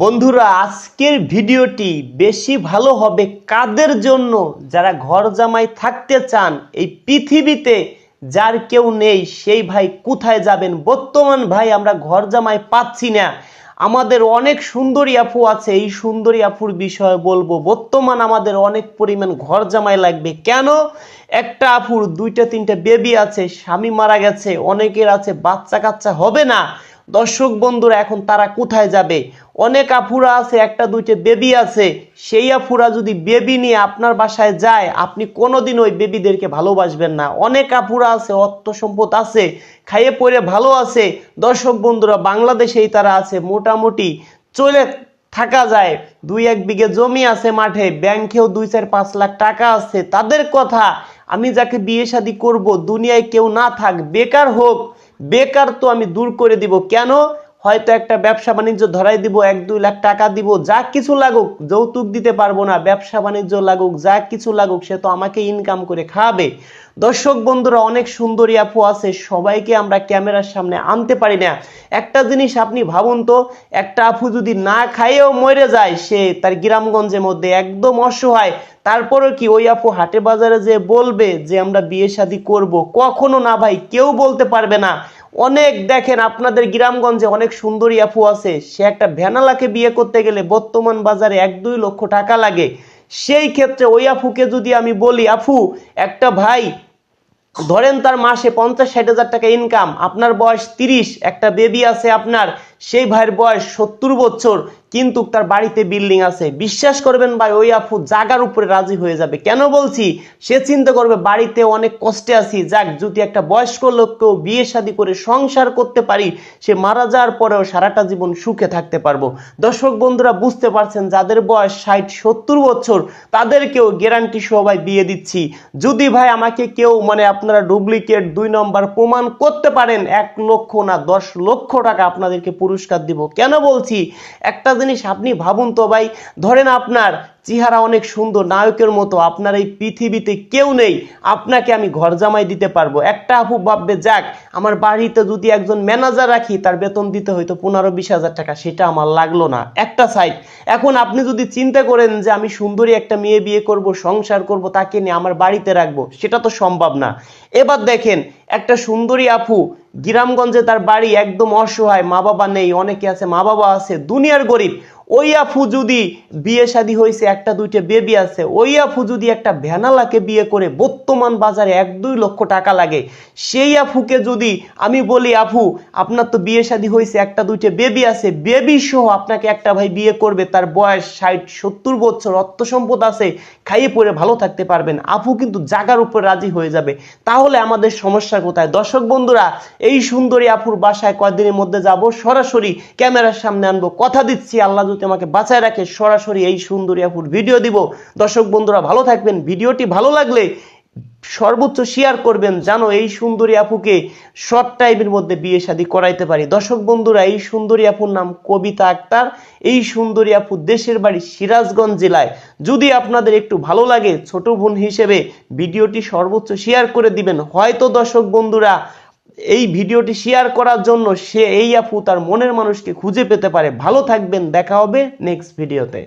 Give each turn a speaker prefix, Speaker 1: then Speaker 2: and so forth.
Speaker 1: বন্ধুরা, আজকের ভিডিওটি বেশি ভালো হবে কাদের জন্য? যারা ঘর জামাই থাকতে চান, এই পৃথিবীতে যার কেউ নেই, সেই ভাই কোথায় যাবেন? বর্তমান ভাই আমরা ঘর জামাই পাচ্ছি না। আমাদের অনেক সুন্দরী আপু আছে, এই সুন্দরী আপুর বিষয়ে বলব, বর্তমান আমাদের অনেক পরিমাণ ঘর জামাই লাগবে। কেন? একটা আপুর দুইটা, তিনটা বেবি আছে, স্বামী মারা গেছে, অনেকের আছে বাচ্চা কাচ্চা হবে না। দর্শক বন্ধুরা, এখন তারা কোথায় যাবে? অনেক আফুরা আছে, একটা, দুইটা বেবি আছে। সেই আফুরা যদি বেবি নিয়ে আপনার বাসায় যায়, আপনি কোনোদিন ওই বেবিদেরকে ভালোবাসবেন না। অনেক আফুরা আছে, অর্থ সম্পদ আছে, খাইয়ে পড়ে ভালো আছে। দর্শক বন্ধুরা, বাংলাদেশেই তারা আছে, মোটামুটি চলে থাকা যায়। দুই, এক বিঘে জমি আছে মাঠে, ব্যাংকেও দুই, চার, পাঁচ লাখ টাকা আছে। তাদের কথা, আমি যাকে বিয়ে শাদি করব, দুনিয়ায় কেউ না থাক, বেকার হোক বেকার তো আমি দূর করে দিব। কেন? হয়তো একটা ব্যবসা বাণিজ্য ধরাই দিব, এক, দুই লাখ টাকা দিব, যা কিছু লাগুক, যৌতুক দিতে পারব না, ব্যবসা বাণিজ্য লাগুক, যা কিছু লাগুক, সে তো আমাকে ইনকাম করে খাওয়াবে দর্শক বন্ধুরা, অনেক সুন্দরী আপু আছে, সবাইকে আমরা ক্যামেরার সামনে আনতে পারি না। একটা জিনিস আপনি ভাবুন তো, একটা আপু যদি না খাইয়েও মরে যায়, সে তার গ্রামগঞ্জের মধ্যে একদম অসহায় তারপরে কি ওই আপু হাটে বাজারে যে বলবে যে আমরা বিয়ে শাদী করব? কখনো না ভাই, কেউ বলতে পারবে না। অনেক দেখেন, আপনাদের গ্রামগঞ্জে অনেক সুন্দরী আপু আছে, সে একটা ভ্যানালাকে বিয়ে করতে গেলে বর্তমান বাজারে এক দুই লক্ষ টাকা লাগে। সেই ক্ষেত্রে ওই আফুকে যদি আমি বলি আফু একটা ভাই, ধরেন তার মাসে পঞ্চাশ ষাট হাজার টাকা ইনকাম আপনার বয়স তিরিশ, একটা বেবি আছে আপনার সেই ভাইয়ের বয়স সত্তর বছর, কিন্তু তার বাড়িতে বিল্ডিং আছে। বিশ্বাস করবেন ভাই, ওই আপু জাগার উপরে রাজি হয়ে যাবে। কেন বলছি? সে চিন্তা করবে, বাড়িতে অনেক কষ্টে আছি। যাক, যদি একটা বয়স্ক লোককেও বিয়ে শাদী করে সংসার করতে পারি, সে মারা যাওয়ার পরেও সারাটা জীবন সুখে থাকতে পারব। দর্শক বন্ধুরা, বুঝতে পারছেন, যাদের বয়স ষাট, সত্তর বছর, তাদেরকেও গ্যারান্টি সবাই বিয়ে দিচ্ছি। যদি ভাই আমাকে কেউ মানে আপনারা ডুপ্লিকেট দুই নম্বর প্রমাণ করতে পারেন, এক লক্ষ না দশ লক্ষ টাকা আপনাদেরকে পুরস্কার দিব। কেন বলছি? একটা জিনিস আপনি ভাবুন তো ভাই ধরেন আপনার চেহারা অনেক সুন্দর, নায়কের মতো। আপনার এই পৃথিবীতে কেউ নেই। আপনাকে আমি ঘর জামাই দিতে পারব। একটা আপু ভাববে, যাক, আমার বাড়িতে যদি একজন ম্যানেজার রাখি, তার বেতন দিতে হয়তো পনেরো বিশ হাজার টাকা। সেটা আমার লাগল না। একটা সাইড এখন আপনি যদি চিন্তা করেন যে আমি সুন্দরী একটা মেয়ে বিয়ে করব, সংসার করব, তাকে নিয়ে আমার বাড়িতে রাখব, সেটা তো সম্ভব না। এবার দেখেন, একটা সুন্দরী আপু, গ্রামগঞ্জে তার বাড়ি একদম অসহায় মা বাবা নেই, অনেকে আছে মা বাবা আছে, দুনিয়ার গরিব। ওই আফু যদি বিয়ে শাদী হয়েছে একটা দুইটা বেবি আছে। ওই আফু যদি একটা ভ্যানালাকে বিয়ে করে বর্তমান বাজারে এক, দুই লক্ষ টাকা লাগে। সেই আফুকে যদি আমি বলি, আফু, আপনার তো বিয়ে শাদী হয়েছে একটা দুইটা বেবি আছে। বেবি সহ আপনাকে একটা ভাই বিয়ে করবে, তার বয়স ষাট, সত্তর বছর, অর্থ সম্পদ আছে, খাইয়ে পরে ভালো থাকতে পারবেন। আফু কিন্তু জাগার উপর রাজি হয়ে যাবে। তাহলে আমাদের সমস্যা কোথায়? দর্শক বন্ধুরা, এই সুন্দরী আফুর বাসায় কয়েকদিনের মধ্যে যাব? সরাসরি ক্যামেরার সামনে আনব। কথা দিচ্ছি আল্লাহ যদি আমাকে বাঁচায় রাখে, সরাসরি এই সুন্দরী আফুর ভিডিও দিব। দর্শক বন্ধুরা, ভালো থাকবেন। ভিডিওটি ভালো লাগলে সর্বোচ্চ শেয়ার করবেন জানো এই সুন্দরী আপুকে শর্ট টাইমের মধ্যে বিয়ে শাদী করাইতে পারি। দর্শক বন্ধুরা, এই সুন্দরী আপুর নাম কবিতা আক্তার। এই সুন্দরী আপু দেশের বাড়ি সিরাজগঞ্জ জেলায়। যদি আপনাদের একটু ভালো লাগে, ছোট বোন হিসেবে ভিডিওটি সর্বোচ্চ শেয়ার করে দিবেন। হয়তো দর্শক বন্ধুরা এই ভিডিওটি শেয়ার করার জন্য সে, এই আফু তার মনের মানুষকে খুঁজে পেতে পারে। ভালো থাকবেন, দেখা হবে নেক্সট ভিডিওতে